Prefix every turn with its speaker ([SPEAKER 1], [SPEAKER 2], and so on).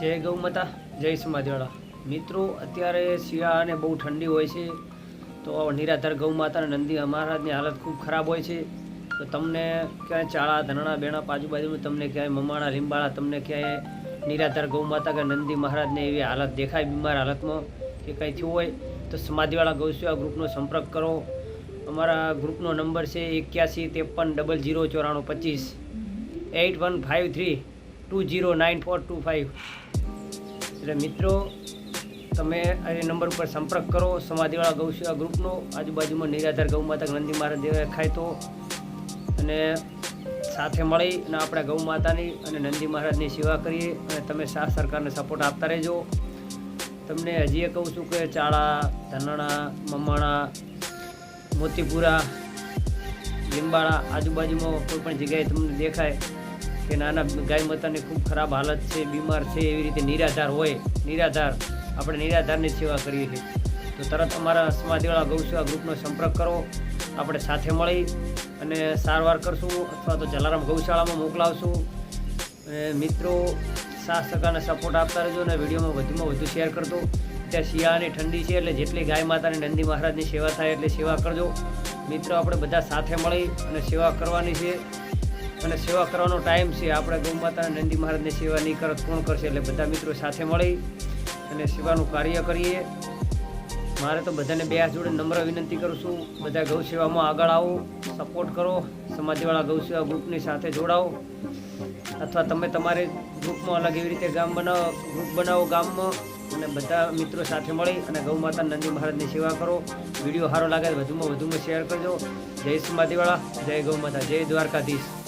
[SPEAKER 1] જય ગૌ માતા, જય સમાધિવાળા. મિત્રો, અત્યારે શિયાળાને બહુ ઠંડી હોય છે, તો નિરાધાર ગૌ માતા નંદી મહારાજની હાલત ખૂબ ખરાબ હોય છે. તો તમને ક્યાંય ચાળા, ધરણા, બેણા આજુબાજુમાં તમને ક્યાંય મમાણા, લીંબાળા, તમને ક્યાંય નિરાધાર ગૌ માતા કે નંદી મહારાજને એવી હાલત દેખાય બીમાર હાલતમાં કે કંઈ થયું હોય, તો સમાધિવાળા ગૌસેવા ગ્રુપનો સંપર્ક કરો. અમારા ગ્રુપનો નંબર છે એક્યાસી, ત્રેપન, ડબલ જીરો, ચોરાણું, પચીસ. Eight one five three two zero nine four two five. એટલે મિત્રો, તમે આ નંબર ઉપર સંપર્ક કરો, સમાધિવાળા ગૌસેવા ગ્રુપનો. આજુબાજુમાં નિરાધાર ગૌ માતા નંદી મહારાજ દેખાય તો. અને સાથે મળી અને આપણે ગૌ માતાની અને નંદી મહારાજની સેવા કરીએ અને તમે શાહ સરકારને સપોર્ટ આપતા રહેજો. તમને હજી એ કહું છું કે ચાળા, ધનાણા, મમાણા, મોતીપુરા, લીંબાળા, આજુબાજુમાં કોઈ પણ જગ્યાએ તમને દેખાય. કે નાના ગાય માતાની ખૂબ ખરાબ હાલત છે, બીમાર છે, એવી રીતે નિરાધાર હોય, નિરાધાર, આપણે નિરાધારની સેવા કરીએ છીએ. તો તરત અમારા સમાધિવાળા ગૌસેવા ગ્રુપનો સંપર્ક કરો, આપણે સાથે મળી અને સારવાર કરશું અથવા તો જલારામ ગૌશાળામાં મોકલાવશું. મિત્રો, સાથ સગાને સપોર્ટ આપતા રહેજો અને વિડીયોમાં વધુમાં વધુ શેર કરજો. ત્યાં શિયાળાની ઠંડી છે એટલે જેટલી ગાય માતાની નંદી મહારાજની સેવા થાય એટલી સેવા કરજો. મિત્રો, આપણે બધા સાથે મળી અને સેવા કરવાની છે. અને સેવા કરવાનો ટાઈમ છે. આપણે ગૌ માતા નંદી મહારાજની સેવા નહીં કરત, કોણ કરશે? એટલે બધા મિત્રો સાથે મળી અને સેવાનું કાર્ય કરીએ. મારે તો બધાને બે હાથ જોડે નમ્ર વિનંતી કરું છું. બધા ગૌ સેવામાં આગળ આવો સપોર્ટ કરો. સમાજવાળા ગૌ સેવા ગ્રુપની સાથે જોડાઓ. અથવા તમે તમારે ગ્રુપમાં અલગ એવી રીતે ગામ બનાવો ગ્રુપ બનાવો ગામમાં અને બધા મિત્રો સાથે મળી અને ગૌ માતા નંદી મહારાજની સેવા કરો. વીડિયો સારો લાગે વધુમાં વધુમાં શેર કરજો. જય સમાધિવાળા, જય ગૌ માતા, જય દ્વારકાધીશ.